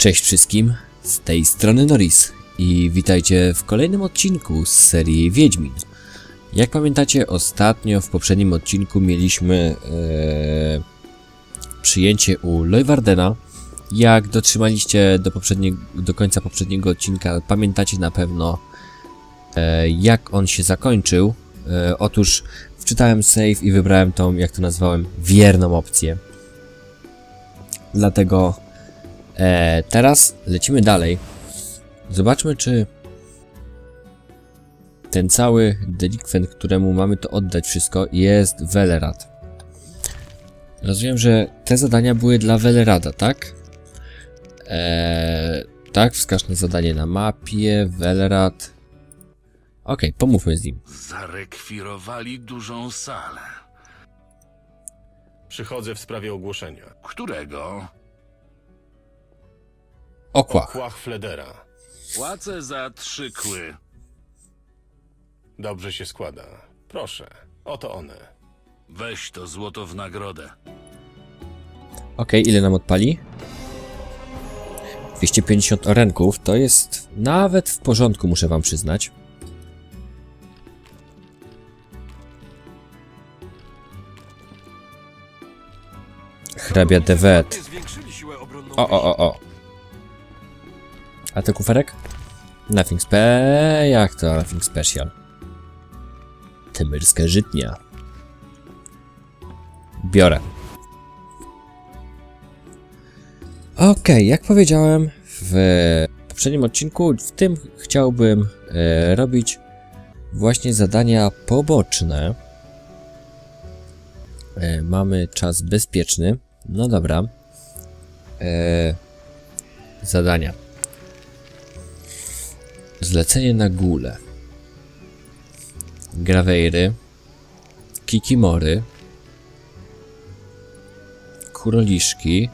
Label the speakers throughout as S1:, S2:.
S1: Cześć wszystkim, z tej strony Norris i witajcie w kolejnym odcinku z serii Wiedźmin. Jak pamiętacie, ostatnio w poprzednim odcinku mieliśmy e, przyjęcie u Leuwardena. Jak dotrzymaliście do, do końca poprzedniego odcinka, pamiętacie na pewno e, jak on się zakończył. E, otóż wczytałem save i wybrałem tą, jak to nazwałem, wierną opcję. Dlatego E, teraz lecimy dalej. Zobaczmy, czy ten cały delikwent, któremu mamy to oddać wszystko, jest Velerad. Rozumiem, że te zadania były dla Velerada, tak? E, tak, wskaż na zadanie na mapie, Velerad. Okej, pomówmy z nim.
S2: Zarekwirowali dużą salę.
S3: Przychodzę w sprawie ogłoszenia.
S2: Którego?
S1: Okłach.
S3: Kłach Fledera.
S2: Płacę za trzy kły.
S3: Dobrze się składa. Proszę, oto one.
S2: Weź to złoto w nagrodę.
S1: Okej, ile nam odpali? 250 orenków, to jest nawet w porządku, muszę wam przyznać. Hrabia Devet. O, o, o, o. A to kuferek? Nothing spe... jak to nothing special? Tymyrska żytnia. Biorę. Okej, jak powiedziałem w poprzednim odcinku, w tym chciałbym e, robić właśnie zadania poboczne. E, mamy czas bezpieczny. No dobra. E, zadania. Zlecenie na gule. Grawejry. Kikimory. Kuroliszki.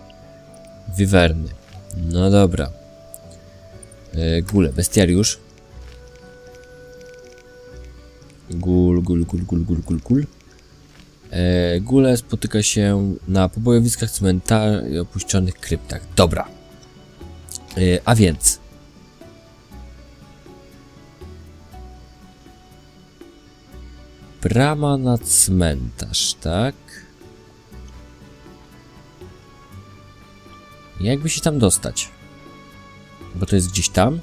S1: Wiwerny. No dobra. E, gule, bestiariusz. Gul, gul, gul, gul, gul, gul, gul. E, gule spotyka się na pobojowiskach cmentarzy i opuszczonych kryptach. Dobra. E, a więc. Brama na cmentarz, tak? Jakby się tam dostać? Bo to jest gdzieś tam?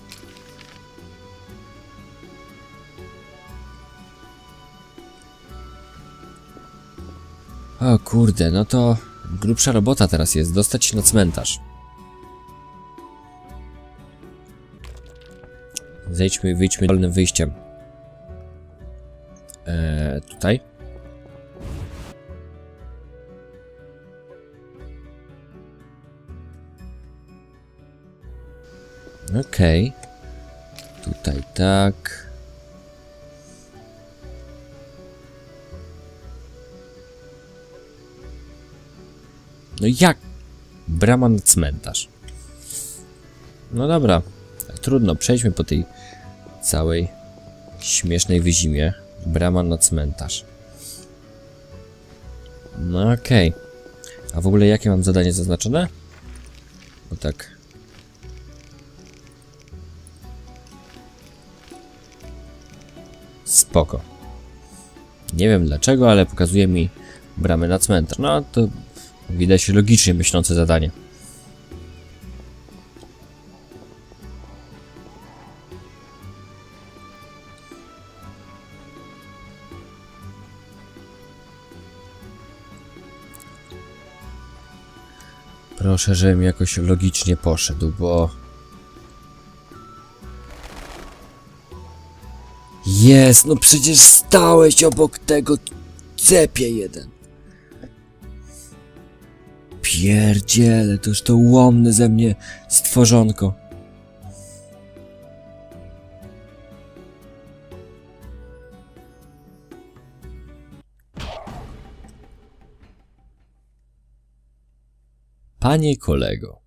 S1: O kurde, no to grubsza robota teraz jest, dostać się na cmentarz. Zejdźmy i wyjdźmy dolnym wyjściem. Tutaj. Okej. Tutaj tak. No jak? Brama na cmentarz. No dobra. Trudno, przejdźmy po tej całej śmiesznej wyzimie. Brama na cmentarz. No okej. A w ogóle jakie mam zadanie zaznaczone? Bo tak Spoko. Nie wiem dlaczego, ale pokazuje mi bramy na cmentarz. No to widać logicznie myślące zadanie. Proszę, żebym jakoś logicznie poszedł, bo Jest, no przecież stałeś obok tego cepie jeden. Pierdziele, to już to łomne ze mnie stworzonko. Panie kolego.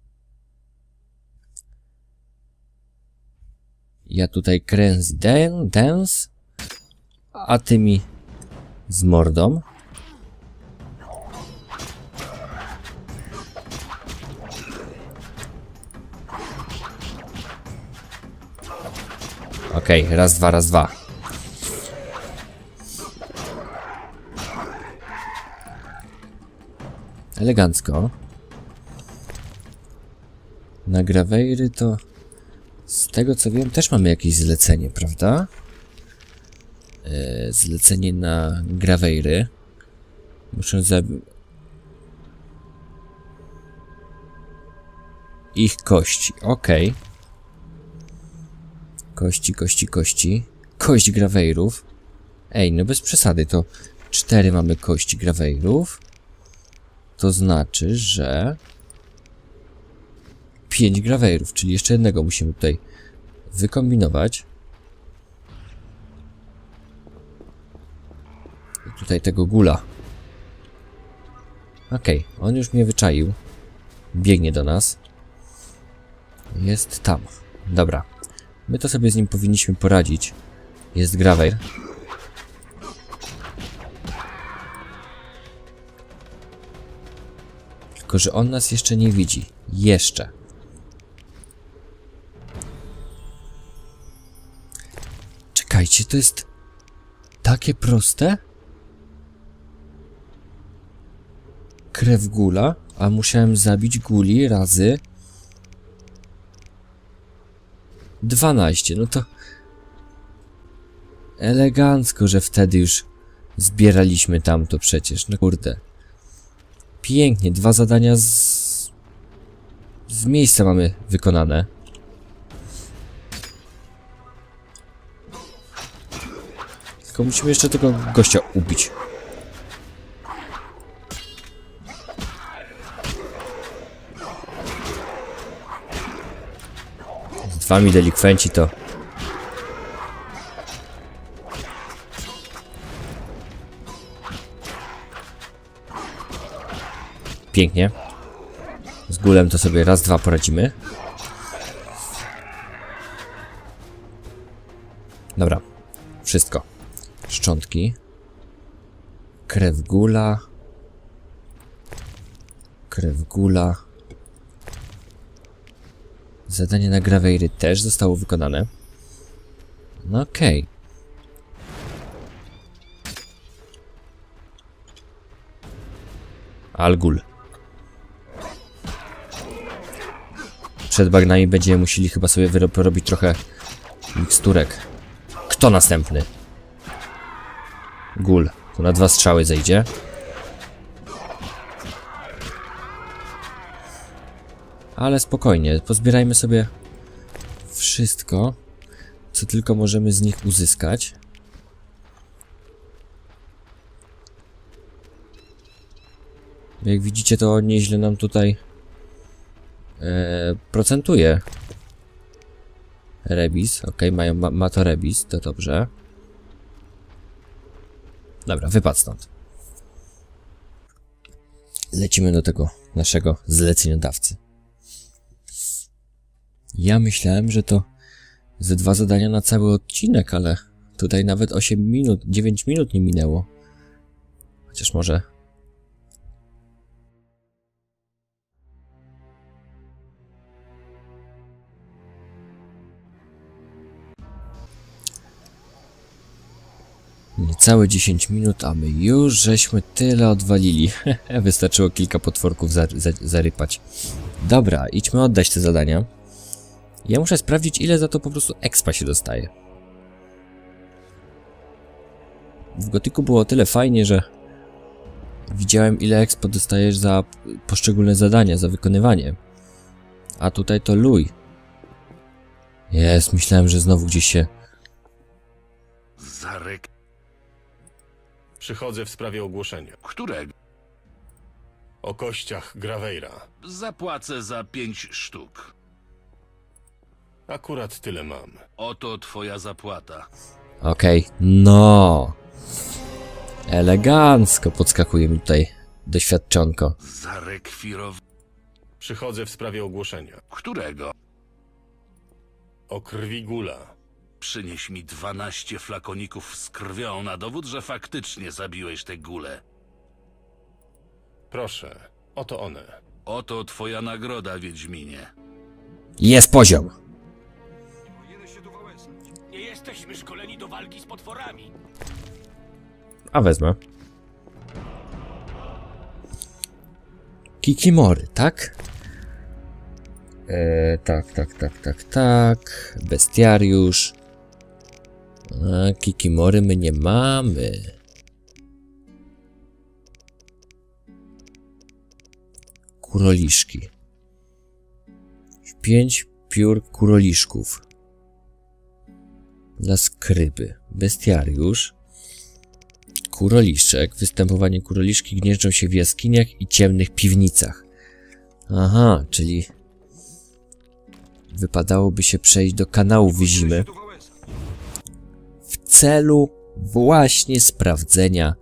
S1: Ja tutaj kręc den, dance, a ty mi z mordą. Okej, okay, raz, dwa, raz, dwa. Elegancko. Na Graveiry to... Z tego co wiem, też mamy jakieś zlecenie, prawda? E, zlecenie na Graveiry. Muszę zabić... Ich kości, okej. Kości, kości, kości. Kość Graveirów. Ej, no bez przesady, to cztery mamy kości Graveirów. To znaczy, że... pięć Graveirów, czyli jeszcze jednego musimy tutaj wykombinować. I tutaj tego gula. Okej, on już mnie wyczaił. Biegnie do nas. Jest tam. Dobra. My to sobie z nim powinniśmy poradzić. Jest Graveir. Tylko, że on nas jeszcze nie widzi. Jeszcze. Czekajcie, to jest takie proste? Krew gula, a musiałem zabić guli razy 12, no to elegancko, że wtedy już zbieraliśmy tamto przecież, no kurde. Pięknie, dwa zadania z... z miejsca mamy wykonane. Tylko musimy jeszcze tego gościa ubić. Z wami delikwenci to... Pięknie. Z gulem to sobie raz, dwa poradzimy. Dobra. Wszystko. Szczątki. Krew gula. Krew gula. Zadanie na Graveiry też zostało wykonane. No okej. Algul. Przed bagnami będziemy musieli chyba sobie wyro- porobić trochę miksturek. Kto następny? Gul. To na dwa strzały zejdzie. Ale spokojnie, pozbierajmy sobie wszystko, co tylko możemy z nich uzyskać. Jak widzicie, to nieźle nam tutaj e, procentuje. Rebis, ok, mają, ma, ma to rebis, to dobrze. Dobra, wypad stąd. Lecimy do tego naszego zleceniodawcy. Ja myślałem, że to ze dwa zadania na cały odcinek, ale tutaj nawet 8 minut, 9 minut nie minęło. Chociaż może. Niecałe 10 minut, a my już żeśmy tyle odwalili. Wystarczyło kilka potworków za, za, zarypać. Dobra, idźmy oddać te zadania. Ja muszę sprawdzić, ile za to po prostu expa się dostaje. W Gotiku było tyle fajnie, że widziałem, ile expa dostajesz za poszczególne zadania, za wykonywanie. A tutaj to luj. Jest, myślałem, że znowu gdzieś się...
S2: Zarek...
S3: Przychodzę w sprawie ogłoszenia.
S2: Którego?
S3: O kościach Graveira.
S2: Zapłacę za pięć sztuk.
S3: Akurat tyle mam.
S2: Oto twoja zapłata.
S1: Okej, no. Elegancko podskakuje mi tutaj doświadczonko.
S2: Zarekwirow...
S3: Przychodzę w sprawie ogłoszenia.
S2: Którego?
S3: O krwi gula.
S2: Przynieś mi 12 flakoników z krwią na dowód, że faktycznie zabiłeś te gulę.
S3: Proszę, oto one.
S2: Oto twoja nagroda, Wiedźminie.
S1: Jest poziom. Nie jesteśmy szkoleni do walki z potworami. A wezmę. Kikimory, tak? Tak, tak, tak, tak, tak. Bestiariusz. A, kikimory my nie mamy. Kuroliszki. Pięć piór kuroliszków. Dla skryby. Bestiariusz. Kuroliszek. Występowanie kuroliszki gnieżdżą się w jaskiniach i ciemnych piwnicach. Aha, czyli wypadałoby się przejść do kanału Wyzimy celu właśnie sprawdzenia,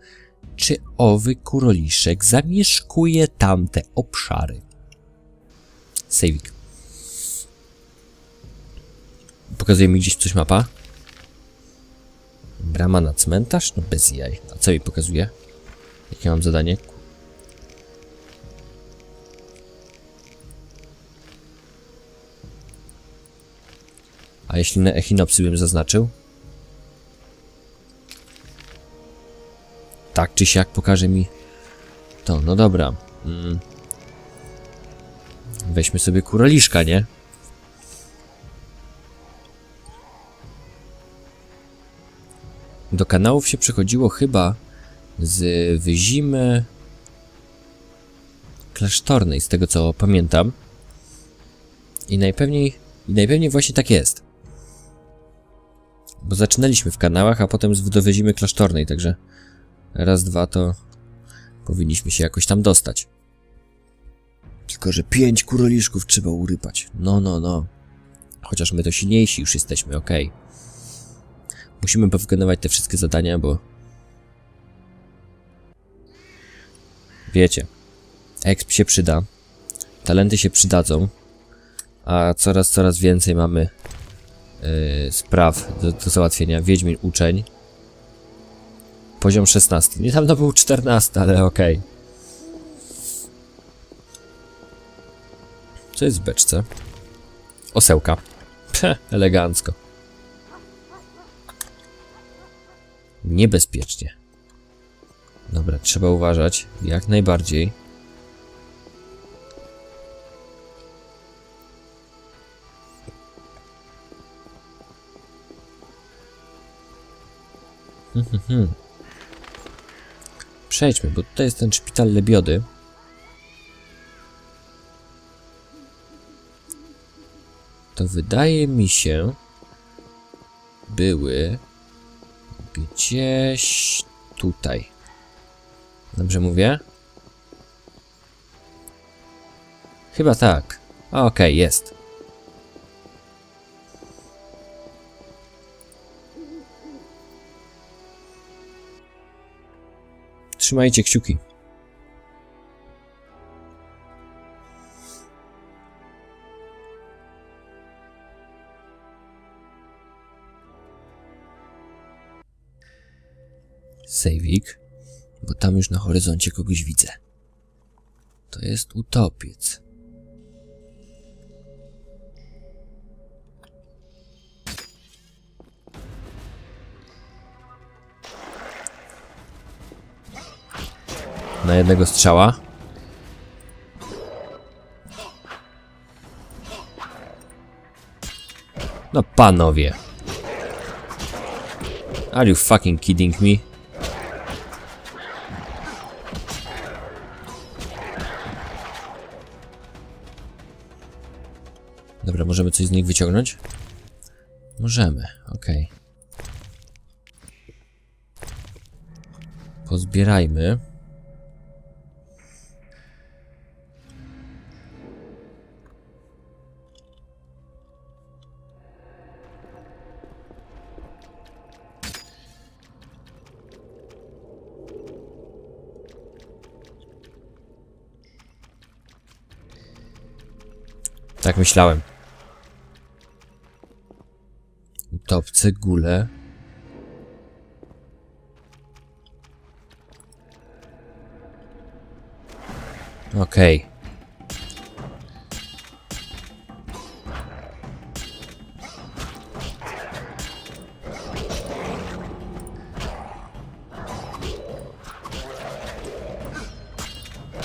S1: czy owy kuroliszek zamieszkuje tamte obszary. Sejwik. Pokazuje mi gdzieś coś mapa. Brama na cmentarz? No bez jaj. A co mi pokazuje? Jakie mam zadanie? A jeśli na echinopsy bym zaznaczył? Tak czy siak pokaże mi to. No dobra. Mm. Weźmy sobie kuroliszka, nie? Do kanałów się przechodziło chyba z wyzimy klasztornej, z tego co pamiętam. I najpewniej, i najpewniej właśnie tak jest. Bo zaczynaliśmy w kanałach, a potem z wyzimy klasztornej, także raz, dwa to powinniśmy się jakoś tam dostać. Tylko, że pięć kuroliszków trzeba urypać. No, no, no. Chociaż my to silniejsi już jesteśmy, okej. Musimy powykonywać te wszystkie zadania, bo... Wiecie, exp się przyda, talenty się przydadzą, a coraz, coraz więcej mamy yy, spraw do, do załatwienia. Wiedźmin uczeń. Poziom 16. Niedawno był 14, ale okej. Co jest w beczce? Osełka. Phe, elegancko. Niebezpiecznie. Dobra, trzeba uważać. Jak najbardziej. Mhm, mhm. Przejdźmy, bo tutaj jest ten szpital Lebiody. To wydaje mi się były gdzieś tutaj. Dobrze mówię? Chyba tak. Okej, jest. Trzymajcie kciuki. Sejwik, bo tam już na horyzoncie kogoś widzę. To jest utopiec. Na jednego strzała. No panowie. Are you fucking kidding me? Dobra, możemy coś z nich wyciągnąć? Możemy, okej. Pozbierajmy. Tak myślałem. Utop cegulę. Okej. Okay.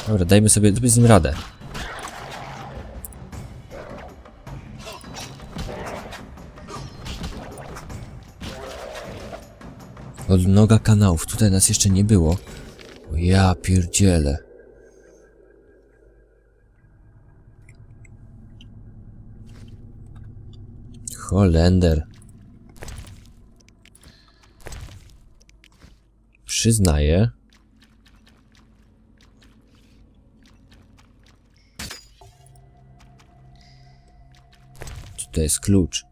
S1: Dobra, dajmy sobie, sobie z nim radę. Odnoga kanałów. Tutaj nas jeszcze nie było. Ja pierdzielę. Holender. Przyznaję. Czy to jest klucz?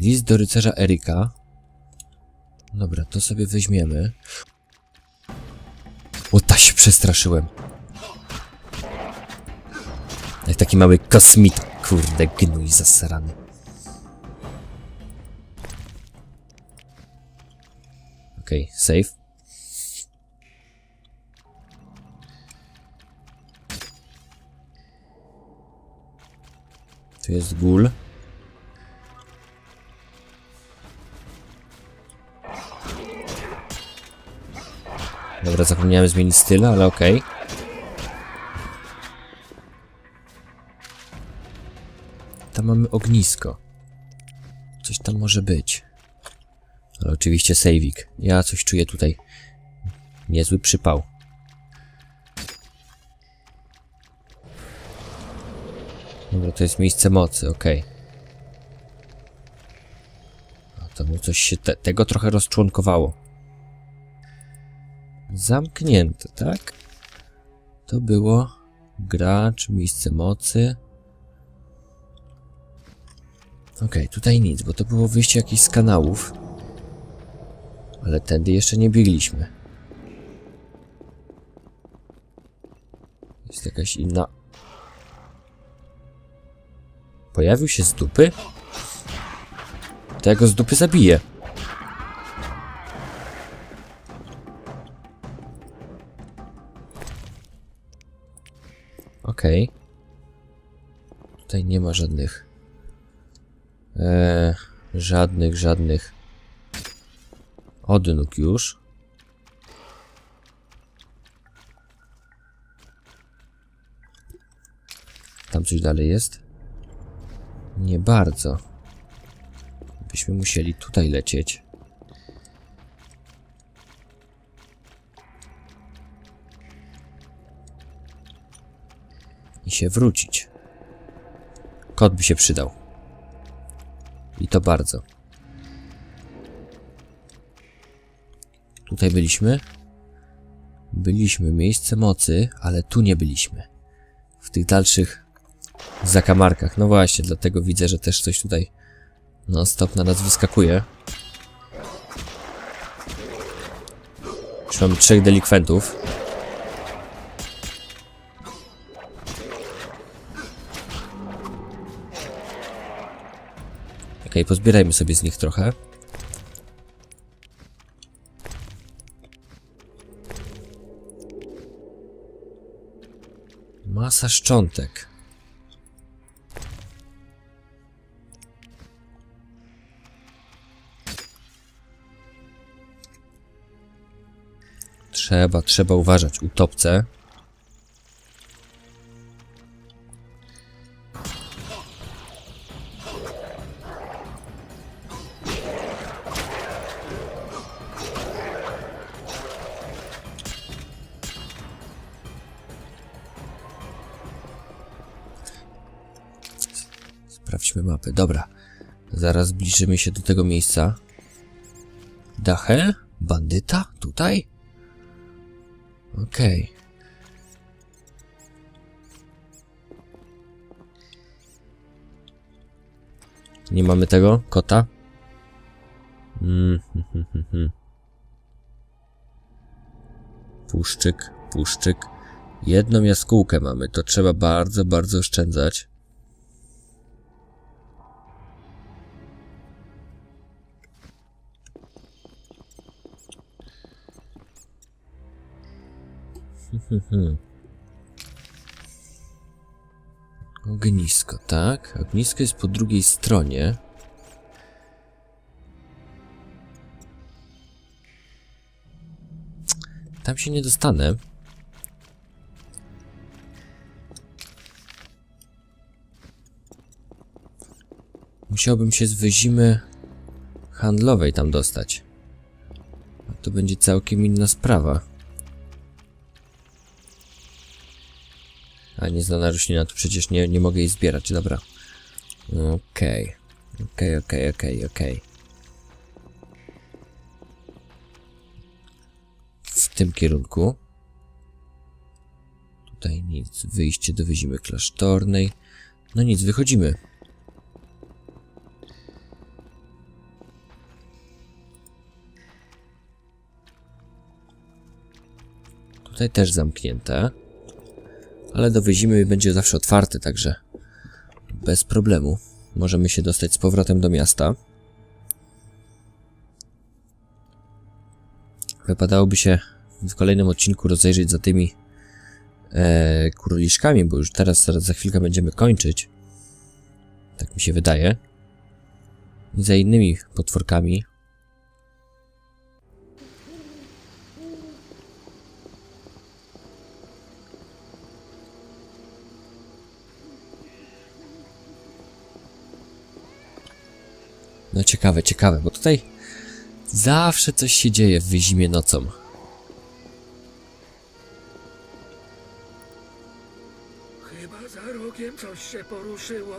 S1: List do rycerza Erika. Dobra, to sobie weźmiemy. O, ta się przestraszyłem. Jak taki mały kosmit. Kurde, gnój zasrany. Okej, okay, save. Tu jest. Dobra, zapomniałem zmienić styl, ale okej. Tam mamy ognisko. Coś tam może być. Ale oczywiście sejwik. Ja coś czuję tutaj. Niezły przypał. Dobra, to jest miejsce mocy, okej. Okay. To mu coś się te tego trochę rozczłonkowało. Zamknięte, tak? To było gracz, miejsce mocy. Okej, tutaj nic, bo to było wyjście jakichś z kanałów. Ale tędy jeszcze nie biegliśmy. Jest jakaś inna... Pojawił się z dupy? To ja go z dupy zabiję. Okej. Tutaj nie ma żadnych... Eee, żadnych, żadnych odnóg już. Tam coś dalej jest? Nie bardzo. Byśmy musieli tutaj lecieć. Się wrócić. Kot by się przydał. I to bardzo. Tutaj byliśmy. Byliśmy, miejsce mocy, ale tu nie byliśmy. W tych dalszych zakamarkach. No właśnie, dlatego widzę, że też coś tutaj non stop na nas wyskakuje. Już mamy trzech delikwentów. Okej, pozbierajmy sobie z nich trochę. Masa szczątek. Trzeba, trzeba uważać. Utopce. Dobra. Zaraz zbliżymy się do tego miejsca. Dachel? Bandyta? Tutaj? Okej. Nie mamy tego? Kota? Puszczyk, puszczyk. Jedną jaskółkę mamy, to trzeba bardzo, bardzo oszczędzać. Ognisko, tak? Ognisko jest po drugiej stronie. tam się nie dostanę. Musiałbym się z wyzimy handlowej tam dostać. A to będzie całkiem inna sprawa. Nieznana roślina, to przecież nie, nie mogę jej zbierać, dobra. Okej. Okej, okej, okej, okej. W tym kierunku. Tutaj nic. Wyjście do wyzimy klasztornej. No nic, wychodzimy. Tutaj też zamknięte. Ale do wyzimy będzie zawsze otwarte, także bez problemu. Możemy się dostać z powrotem do miasta. Wypadałoby się w kolejnym odcinku rozejrzeć za tymi e, króliczkami, bo już teraz, teraz za chwilkę będziemy kończyć. Tak mi się wydaje. I za innymi potworkami. No ciekawe, ciekawe, bo tutaj zawsze coś się dzieje w wyzimie nocą.
S4: Chyba za rogiem coś się poruszyło.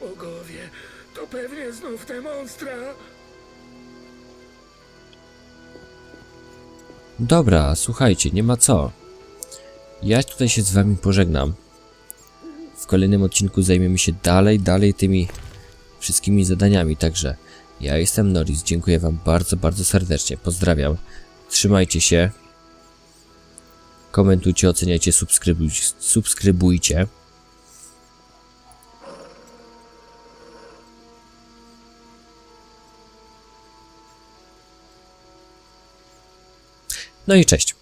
S4: Bogowie, to pewnie znów te monstra.
S1: Dobra, słuchajcie, nie ma co. Ja tutaj się z wami pożegnam. W kolejnym odcinku zajmiemy się dalej, dalej tymi wszystkimi zadaniami, także ja jestem Norris, dziękuję wam bardzo, bardzo serdecznie, pozdrawiam, trzymajcie się, komentujcie, oceniajcie, subskrybujcie, subskrybujcie. No i cześć.